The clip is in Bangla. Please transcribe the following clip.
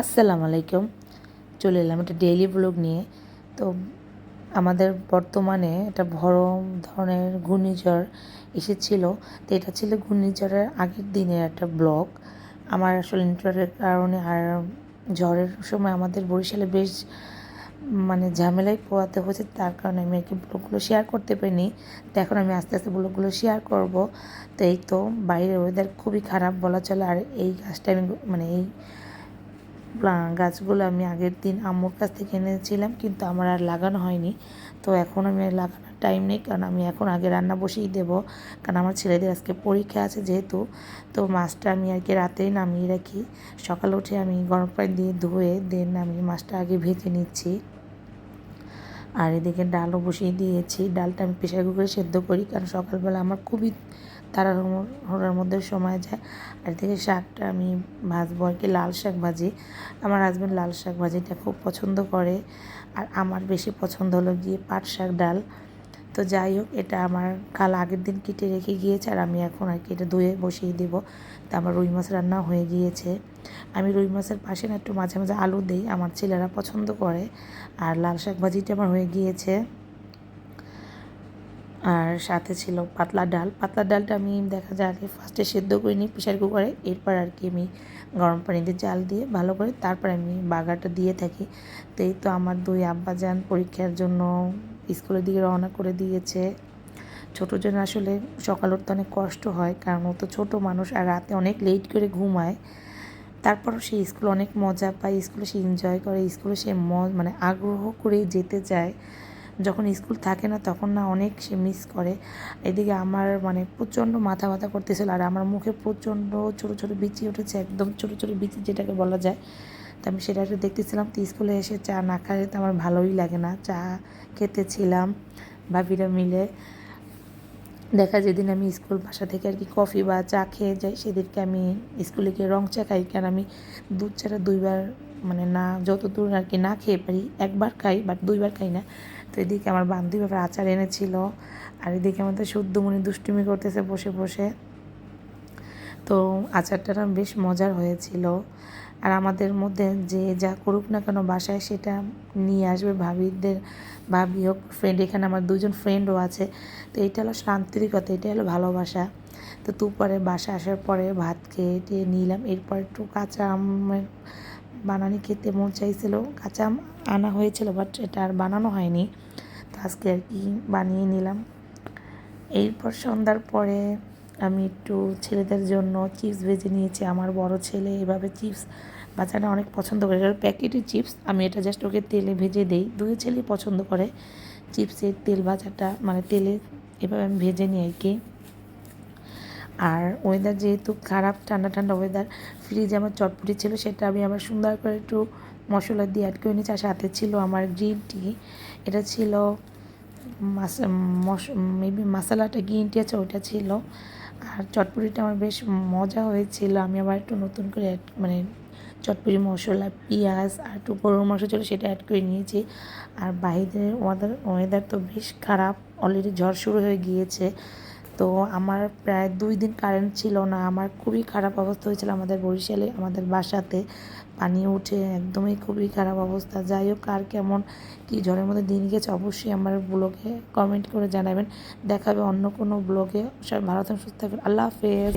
আসসালামু আলাইকুম। চলে এলাম একটা ডেইলি ব্লগ নিয়ে। তো আমাদের বর্তমানে একটা বড় ধরনের ঘূর্ণিঝড় এসেছিল। তো এটা ছিল ঘূর্ণিঝড়ের আগের দিনের একটা ব্লগ আমার আসলে নেটওয়ার্কের কারণে আর ঝড়ের সময় আমাদের বরিশালে বেশ মানে ঝামেলায় পোয়াতে হয়েছে। তার কারণে আমি আর কি ব্লগগুলো শেয়ার করতে পারিনি। তো এখন আমি আস্তে আস্তে ব্লগগুলো শেয়ার করব। তো এই তো বাইরের ওয়েদার খুবই খারাপ বলা চলে। আর এই গাছটা আমি মানে এই গাছগুলো আমি আগের দিন আম্মুর কাছ থেকে এনেছিলাম, কিন্তু আমার আর লাগানো হয়নি। তো এখন আমি লাগানোর টাইম নেই, কারণ আমি এখন আগে রান্না বসেই দেবো। কারণ আমার ছেলেদের আজকে পরীক্ষা আছে যেহেতু, তো মাছটা আমি আর কি রাতেই নামিয়ে রাখি। সকালে উঠে আমি গরম পানি দিয়ে ধুয়ে দেন আমি মাছটা আগে ভেজে নিচ্ছি। আর এদিকে ডালও বসিয়ে দিয়েছি। ডালটা আমি প্রেশার কুকারে সেদ্ধ করি কারণ সকালবেলা আমার খুবই তাড়াহুড়োর মধ্যে সময় যায়। আর এদিকে শাকটা আমি ভাজবো আর কি, লাল শাক ভাজি। আমার হাজব্যান্ড লাল শাক ভাজিটা খুব পছন্দ করে। আর আমার বেশি পছন্দ হলো গিয়ে পাট শাক ডাল। তো যাই হোক, এটা আমার কাল আগের দিন কেটে রেখে গিয়েছে আর আমি এখন আর কি এটা ধুয়ে বসিয়ে দেবো। তো আমার রুই মাছ রান্না হয়ে গিয়েছে। আমি রুই মাছের পাশে না একটু মাঝে মাঝে আলু দিই, আমার ছেলেরা পছন্দ করে। আর লাল শাক ভাজিটা আমার হয়ে গিয়েছে। আর সাথে ছিল পাতলা ডাল। পাতলা ডালটা আমি দেখা যায় আগে ফার্স্টে সেদ্ধ করে নিই প্রেশার কুকারে, এরপর আর কি আমি গরম পানিতে জাল দিয়ে ভালো করে তারপর আমি বাগারটা দিয়ে থাকি। তো এই তো আমার দুই আব্বা যান পরীক্ষার জন্য স্কুলের দিকে রওনা করে দিয়েছে। ছোটো জন আসলে সকাল উঠতে অনেক কষ্ট হয়, কারণ ও তো ছোটো মানুষ আর রাতে অনেক লেট করে ঘুমায়। তারপরও সে স্কুল অনেক মজা পায়, স্কুলে সে এনজয় করে, স্কুলে সে ম মানে আগ্রহ করেই যেতে চায়। যখন স্কুল থাকে না তখন না অনেক সে মিস করে। এদিকে আমার মানে প্রচণ্ড মাথা ব্যথা করতেছিল আর আমার মুখে প্রচণ্ড ছোটো ছোটো বিচি উঠেছে, একদম ছোটো ছোটো বিচি যেটাকে বলা যায়। তো আমি সেটা একটু দেখতেছিলাম, তো স্কুলে এসে চা না খাইলে তো আমার ভালোই লাগে না। চা খেতেছিলাম ভাবিরা মিলে। দেখা যেদিন আমি স্কুল বাসা থেকে আর কি কফি বা চা খেয়ে যাই, সেদিনকে আমি স্কুলে গিয়ে রং চা খাই, কারণ আমি দুধ চাটা দুইবার মানে না যত দূর আর কি না খেয়ে পারি, একবার খাই বাট দুইবার খাই না। তো এদিকে আমার বান্ধবী ব্যাপার আচার এনেছিল, আর এদিকে আমাদের শুদ্ধমণি দুষ্টুমি করতেছে বসে বসে। তো আচারটা বেশ মজার হয়েছিল। আর আমাদের মধ্যে যে যা করুক না কেন বাসায় সেটা নিয়ে আসবে ভাবিদের, ভাবি হোক ফ্রেন্ড এখানে আমার দুজন ফ্রেন্ডও আছে। তো এটা হলো শান্তিরিকতা এটা হলো ভালোবাসা। তো দুপুরে বাসা আসার পরে ভাত খেয়ে টেয়ে নিলাম, এরপর একটু কাঁচা আমের বানানি খেতে মন চাইছিল। কাঁচা আম আনা হয়েছিল বাট এটা আর বানানো হয়নি। তো আজকে আর কি বানিয়ে নিলাম। এরপর সন্ধ্যার পরে আমি একটু ছেলেদের জন্য চিপস ভেজে নিয়েছি। আমার বড় ছেলে এভাবে চিপস বাচ্চাটা অনেক পছন্দ করে। এটা প্যাকেটের চিপস, আমি এটা জাস্ট ওকে তেলে ভেজে দিই। দুই ছেলেই পছন্দ করে। চিপসের তেল ভাজাটা মানে তেলে এভাবে আমি ভেজে নিই আর কি। আর ওয়েদার যেহেতু খারাপ, ঠান্ডা ঠান্ডা ওয়েদার ফ্রিজে আমার চটপটি ছিল, সেটা আমি আবার সুন্দর করে একটু মশলা দিয়ে অ্যাড করে নিয়েছি। আর সাথে ছিল আমার গ্রিন টি এটা ছিল মেবি মশলাটা গ্রিন টি আছে ওইটা ছিল। আর চটপটিটা আমার বেশ মজা হয়েছিল। আমি আবার একটু নতুন করে মানে চটপটি মশলা, পেঁয়াজ আর একটু গরুর মাংস ছিল সেটা অ্যাড করে নিয়েছি। আর বাইরে ওয়েদার ওয়েদার তো বেশ খারাপ। অলরেডি ঝড় শুরু হয়ে গিয়েছে। তো আমার প্রায় দুই দিন কারেন্ট ছিল না। আমার খুবই খারাপ অবস্থা হয়েছিল আমাদের বরিশালে, আমাদের বাসাতে। পানি উঠে একদমই খুবই খারাপ অবস্থা। যাই হোক, আর কেমন, কি ঝড়ের মধ্যে দিন গেছে অবশ্যই আমার ব্লগে কমেন্ট করে জানাবেন। দেখাবে অন্য কোনো ব্লগে। সবাই ভালো থাকুন সুস্থ থাকবেন। আল্লাহ হাফেজ।